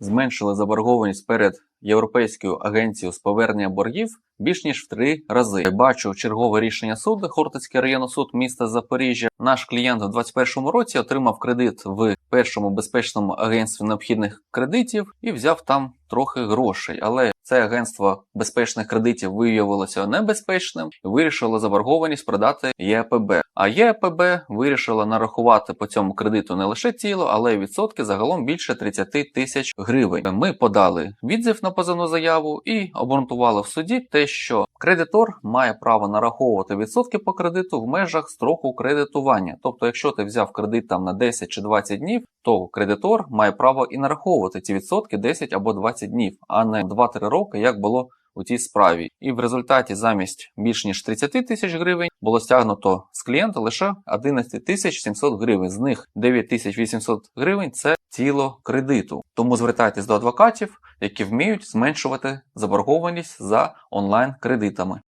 зменшили заборгованість перед Європейською агенцією з повернення боргів більш ніж в три рази. Бачу чергове рішення суду Хортицький районний суд міста Запоріжжя. Наш клієнт у 2021 році отримав кредит в першому безпечному агентстві необхідних кредитів і взяв там трохи грошей. Але це агентство безпечних кредитів виявилося небезпечним і вирішило заборгованість продати ЄПБ. А ЄПБ вирішила нарахувати по цьому кредиту не лише тіло, але й відсотки загалом більше 30 тисяч гривень. Ми подали відзив на позовну заяву і обґрунтували в суді те, що кредитор має право нараховувати відсотки по кредиту в межах строку кредитування. Тобто, якщо ти взяв кредит там на 10 чи 20 днів, то кредитор має право і нараховувати ці відсотки 10 або 20 днів, а не 2-3 роки, як було у тій справі. І в результаті замість більш ніж 30 тисяч гривень було стягнуто з клієнта лише 11 тисяч 700 гривень. З них 9 тисяч 800 гривень це тіло кредиту. Тому звертайтесь до адвокатів, які вміють зменшувати заборгованість за онлайн кредитами.